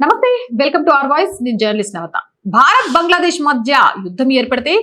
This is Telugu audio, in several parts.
నమస్తే వెల్కమ్ టు అవర్ వాయిస్. నేను జర్నలిస్ట్ నవత. భారత్ బంగ్లాదేశ్ మధ్య యుద్ధం ఏర్పడితే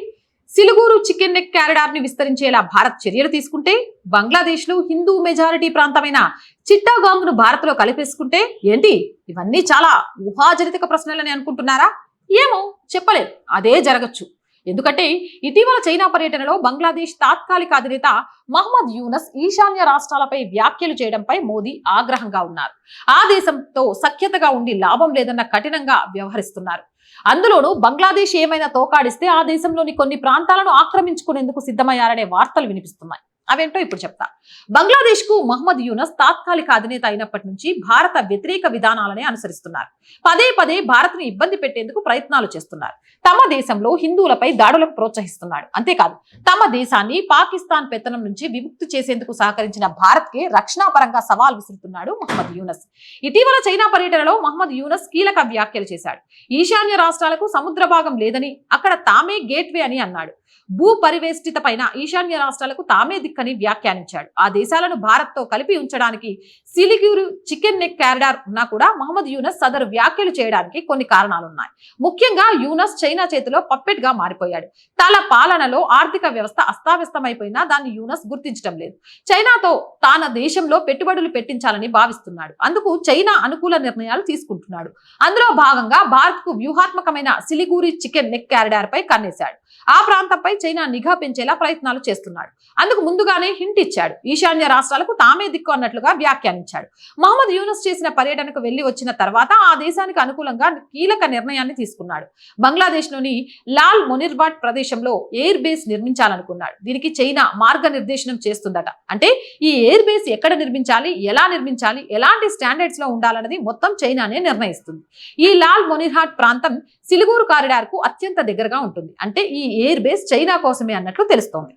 సిలుగూరు చికెన్ నెక్ క్యారిడార్ని విస్తరించేలా భారత్ చర్యలు తీసుకుంటే బంగ్లాదేశ్లో హిందూ మెజారిటీ ప్రాంతమైన చిట్టాగాంగ్ను భారత్లో కలిపేసుకుంటే ఏంటి? ఇవన్నీ చాలా ఊహాజనిత ప్రశ్నలని అనుకుంటున్నారా? ఏమో చెప్పలేదు అదే జరగచ్చు. ఎందుకంటే ఇటీవల చైనా పర్యటనలో బంగ్లాదేశ్ తాత్కాలిక అధినేత మహమ్మద్ యూనస్ ఈశాన్య రాష్ట్రాలపై వ్యాఖ్యలు చేయడంపై మోదీ ఆగ్రహంగా ఉన్నారు. ఆ దేశంతో సఖ్యతగా ఉండి లాభం లేదన్న కఠినంగా వ్యవహరిస్తున్నారు. అందులోనూ బంగ్లాదేశ్ ఏమైనా తోకాడిస్తే ఆ దేశంలోని కొన్ని ప్రాంతాలను ఆక్రమించుకునేందుకు సిద్ధమయ్యారనే వార్తలు వినిపిస్తున్నాయి. అవేంటో ఇప్పుడు చెప్తా. బంగ్లాదేశ్కు మహమ్మద్ యూనస్ తాత్కాలిక అధినేత అయినప్పటి నుంచి భారత వ్యతిరేక విధానాలనే అనుసరిస్తున్నారు. పదే పదే భారత్ను ఇబ్బంది పెట్టేందుకు ప్రయత్నాలు చేస్తున్నారు. తమ దేశంలో హిందువులపై దాడులకు ప్రోత్సహిస్తున్నాడు. అంతేకాదు తమ దేశాన్ని పాకిస్తాన్ పెత్తనం నుంచి విముక్తి చేసేందుకు సహకరించిన భారత్కి రక్షణాపరంగా సవాల్ విసురుతున్నాడు మహమ్మద్ యూనస్. ఇటీవల చైనా పర్యటనలో మహమ్మద్ యూనస్ కీలక వ్యాఖ్యలు చేశాడు. ఈశాన్య రాష్ట్రాలకు సముద్ర భాగం లేదని అక్కడ తామే గేట్వే అని అన్నాడు. భూ పరివేష్టిత పైన ఈశాన్య రాష్ట్రాలకు తామే దిక్కని వ్యాఖ్యానించాడు. ఆ దేశాలను భారత్తో కలిపి ఉంచడానికి సిలిగూరు చికెన్ నెక్ క్యారిడార్ ఉన్నా కూడా మహమ్మద్ యూనస్ సదరు వ్యాఖ్యలు చేయడానికి కొన్ని కారణాలు ఉన్నాయి ముఖ్యంగా యూనస్ చైనా చేతిలో పప్పెట్గా మారిపోయాడు. తన పాలనలో ఆర్థిక వ్యవస్థ అస్తావ్యస్తమైపోయినా దాన్ని యూనస్ గుర్తించడం లేదు. చైనాతో తన దేశంలో పెట్టుబడులు పెట్టించాలని భావిస్తున్నాడు. అందుకు చైనా అనుకూల నిర్ణయాలు తీసుకుంటున్నాడు. అందులో భాగంగా భారత్కు వ్యూహాత్మకమైన సిలిగూరి చికెన్ నెక్ క్యారిడార్ పై కన్నేశాడు. ఆ ప్రాంతంపై చైనా నిఘా పెంచేలా ప్రయత్నాలు చేస్తున్నాడు. అందుకు ముందుగానే హింట్ ఇచ్చాడు. ఈశాన్య రాష్ట్రాలకు తామే దిక్కు అన్నట్లుగా వ్యాఖ్యానించాడు. మహమ్మద్ యూనస్ చేసిన పర్యటనకు వెళ్ళి వచ్చిన తర్వాత ఆ దేశానికి అనుకూలంగా కీలక నిర్ణయాన్ని తీసుకున్నాడు. బంగ్లాదేశ్లోని లాల్ మొనిర్బాట్ ప్రదేశంలో ఎయిర్ బేస్ నిర్మించాలనుకున్నాడు. దీనికి చైనా మార్గనిర్దేశనం చేస్తుందట. అంటే ఈ ఎయిర్ బేస్ ఎక్కడ నిర్మించాలి ఎలా నిర్మించాలి ఎలాంటి స్టాండర్డ్స్లో ఉండాలన్నది మొత్తం చైనానే నిర్ణయిస్తుంది. ఈ లాల్ మొనిర్హాట్ ప్రాంతం సిలుగూరు కారిడార్కు అత్యంత దగ్గరగా ఉంటుంది. అంటే ఈ ఎయిర్ బేస్ చైనా కోసమే అన్నట్లు తెలుస్తోంది.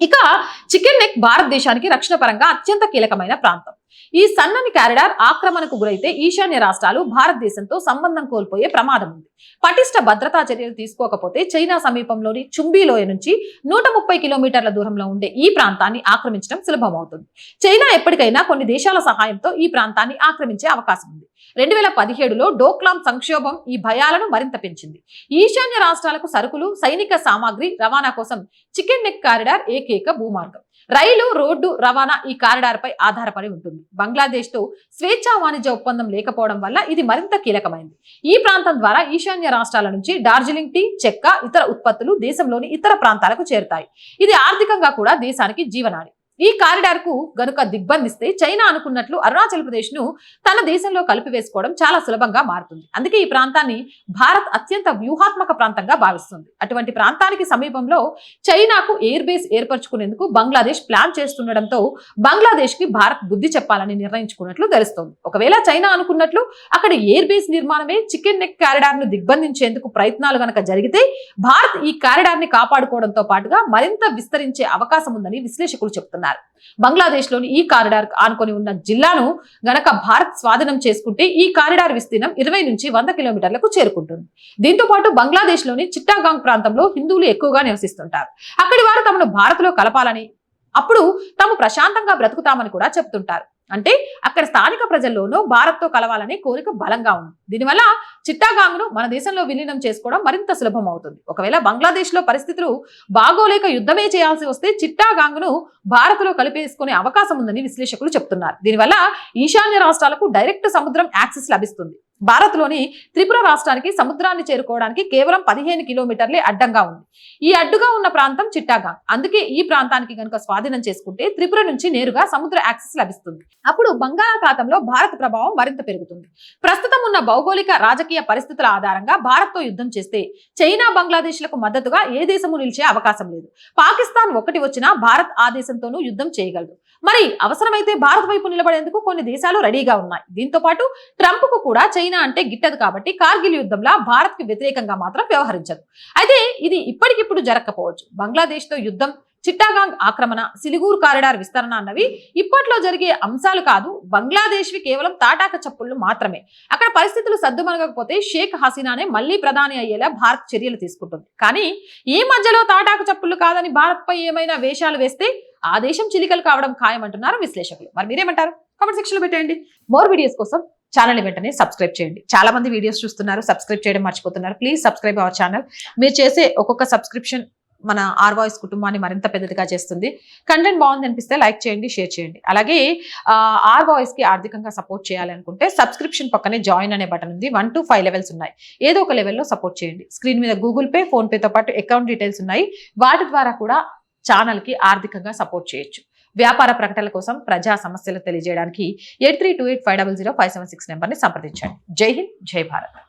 ఇక చికెన్ నెక్ భారతదేశానికి రక్షణ పరంగా అత్యంత కీలకమైన ప్రాంతం. ఈ సన్నని కారిడార్ ఆక్రమణకు గురైతే ఈశాన్య రాష్ట్రాలు భారతదేశంతో సంబంధం కోల్పోయే ప్రమాదం ఉంది. పటిష్ట భద్రతా చర్యలు తీసుకోకపోతే చైనా సమీపంలోని చుంబీ లోయ నుంచి నూట ముప్పై కిలోమీటర్ల దూరంలో ఉండే ఈ ప్రాంతాన్ని ఆక్రమించడం సులభమవుతుంది. చైనా ఎప్పటికైనా కొన్ని దేశాల సహాయంతో ఈ ప్రాంతాన్ని ఆక్రమించే అవకాశం ఉంది. రెండు వేల పదిహేడులో డోక్లాం సంక్షోభం ఈ భయాలను మరింత పెంచింది. ఈశాన్య రాష్ట్రాలకు సరుకులు సైనిక సామాగ్రి రవాణా కోసం చికెన్ నెక్ కారిడార్ ఏకైక భూమార్గం. రైలు రోడ్డు రవాణా ఈ కారిడార్ పై ఆధారపడి ఉంటుంది. బంగ్లాదేశ్తో స్వేచ్ఛా వాణిజ్య ఒప్పందం లేకపోవడం వల్ల ఇది మరింత కీలకమైంది. ఈ ప్రాంతం ద్వారా ఈశాన్య రాష్ట్రాల నుంచి డార్జిలింగ్ టీ చెక్క ఇతర ఉత్పత్తులు దేశంలోని ఇతర ప్రాంతాలకు చేరుతాయి. ఇది ఆర్థికంగా కూడా దేశానికి జీవనాడి. ఈ కారిడార్కు గనుక దిగ్బంధిస్తే చైనా అనుకున్నట్లు అరుణాచల్ ప్రదేశ్ను తన దేశంలో కలిపివేసుకోవడం చాలా సులభంగా మారుతుంది. అందుకే ఈ ప్రాంతాన్ని భారత్ అత్యంత వ్యూహాత్మక ప్రాంతంగా భావిస్తుంది. అటువంటి ప్రాంతానికి సమీపంలో చైనాకు ఎయిర్ బేస్ ఏర్పరచుకునేందుకు బంగ్లాదేశ్ ప్లాన్ చేస్తుండటంతో బంగ్లాదేశ్కి భారత్ బుద్ధి చెప్పాలని నిర్ణయించుకున్నట్లు తెలుస్తోంది. ఒకవేళ చైనా అనుకున్నట్లు అక్కడ ఎయిర్ బేస్ నిర్మాణమే చికెన్ నెక్ కారిడార్ను దిగ్బంధించేందుకు ప్రయత్నాలు గనక జరిగితే భారత్ ఈ కారిడార్ని కాపాడుకోవడంతో పాటుగా మరింత విస్తరించే అవకాశం ఉందని విశ్లేషకులు చెబుతున్నారు బంగ్లాదేశ్లోని ఈ కారిడార్ ఆనుకొని ఉన్న జిల్లాను గనక భారత్ స్వాధీనం చేసుకుంటే ఈ కారిడార్ విస్తీర్ణం ఇరవై నుంచి వంద కిలోమీటర్లకు చేరుకుంటుంది. దీంతో పాటు బంగ్లాదేశ్లోని చిట్టాగాంగ్ ప్రాంతంలో హిందువులు ఎక్కువగా నివసిస్తుంటారు. అక్కడి వారు తమను భారత్లో కలపాలని అప్పుడు తాము ప్రశాంతంగా బ్రతుకుతామని కూడా చెప్తుంటారు అంటే అక్కడ స్థానిక ప్రజల్లోనూ భారత్తో కలవాలనే కోరిక బలంగా ఉంది. దీనివల్ల చిట్టాగాంగ్ను మన దేశంలో విలీనం చేసుకోవడం మరింత సులభం అవుతుంది. ఒకవేళ బంగ్లాదేశ్లో పరిస్థితులు బాగోలేక యుద్ధమే చేయాల్సి వస్తే చిట్టాగాంగ్ను భారత్లో భారత్లో కలిపేసుకునే అవకాశం ఉందని విశ్లేషకులు చెప్తున్నారు. దీనివల్ల ఈశాన్య రాష్ట్రాలకు డైరెక్ట్ సముద్రం యాక్సెస్ లభిస్తుంది. భారత్లోని త్రిపుర రాష్ట్రానికి సముద్రాన్ని చేరుకోవడానికి కేవలం పదిహేను కిలోమీటర్లే అడ్డంగా ఉంది. ఈ అడ్డుగా ఉన్న ప్రాంతం చిట్టాగాంగ్ అందుకే ఈ ప్రాంతానికి గనుక స్వాధీనం చేసుకుంటే త్రిపుర నుంచి నేరుగా సముద్ర యాక్సెస్ లభిస్తుంది. అప్పుడు బంగాళాఖాతంలో భారత ప్రభావం మరింత పెరుగుతుంది. ప్రస్తుతం ఉన్న భౌగోళిక రాజకీయ పరిస్థితుల ఆధారంగా భారత్తో యుద్ధం చేస్తే చైనా బంగ్లాదేశ్లకు మద్దతుగా ఏ దేశము నిలిచే అవకాశం లేదు. పాకిస్తాన్ ఒకటి వచ్చినా భారత్ ఆ దేశంతోనూ యుద్ధం చేయగలదు. మరి అవసరమైతే భారత్ వైపు నిలబడేందుకు కొన్ని దేశాలు రెడీగా ఉన్నాయి. దీంతో పాటు ట్రంప్కు కూడా చైనా అంటే గిట్టదు కాబట్టి కార్గిల్ యుద్ధంలో భారత్ వ్యతిరేకంగా మాత్రం వ్యవహరించదు. అయితే ఇది ఇప్పటికిప్పుడు జరగకపోవచ్చు బంగ్లాదేశ్తో యుద్ధం చిట్టాగాంగ్ ఆక్రమణ సిలిగూరు కారిడార్ విస్తరణ అన్నవి ఇప్పట్లో జరిగే అంశాలు కాదు. బంగ్లాదేశ్వి కేవలం తాటాక చప్పుళ్ళు మాత్రమే. అక్కడ పరిస్థితులు సద్దుమనగకపోతే షేక్ హసీనానే మళ్ళీ ప్రధాని అయ్యేలా భారత్ చర్యలు తీసుకుంటుంది. కానీ ఈ మధ్యలో తాటాక చప్పుళ్ళు కాదని భారత్ పై ఏమైనా వేషాలు వేస్తే ఆ దేశం చిలికలు కావడం ఖాయమంటున్నారు విశ్లేషకులు. మరి మీరేమంటారు? కామెంట్ సెక్షన్లో పెట్టేయండి. మోర్ వీడియోస్ కోసం ఛానల్ వెంటనే సబ్స్క్రైబ్ చేయండి. చాలా మంది వీడియోస్ చూస్తున్నారు సబ్స్క్రైబ్ చేయడం మర్చిపోతున్నారు. ప్లీజ్ సబ్స్క్రైబ్ అవర్ ఛానల్ మీరు చేసే ఒక్కొక్క సబ్స్క్రిప్షన్ మన ఆర్ వాయిస్ కుటుంబాన్ని మరింత పెద్దదిగా చేస్తుంది. కంటెంట్ బాగుంది అనిపిస్తే లైక్ చేయండి షేర్ చేయండి. అలాగే ఆర్ వాయిస్కి ఆర్థికంగా సపోర్ట్ చేయాలనుకుంటే సబ్స్క్రిప్షన్ పక్కనే జాయిన్ అనే బటన్ ఉంది. వన్ టు ఫైవ్ లెవెల్స్ ఉన్నాయి. ఏదో ఒక లెవెల్లో సపోర్ట్ చేయండి. స్క్రీన్ మీద గూగుల్ పే ఫోన్పేతో పాటు అకౌంట్ డీటెయిల్స్ ఉన్నాయి. వాటి ద్వారా కూడా ఛానల్కి ఆర్థికంగా సపోర్ట్ చేయొచ్చు. వ్యాపార ప్రకటనల కోసం ప్రజా సమస్యలు తెలియజేయడానికి eight three two eight five double zero five seven six నెంబర్ని సంప్రదించండి. జై హింద్ జై భారత్.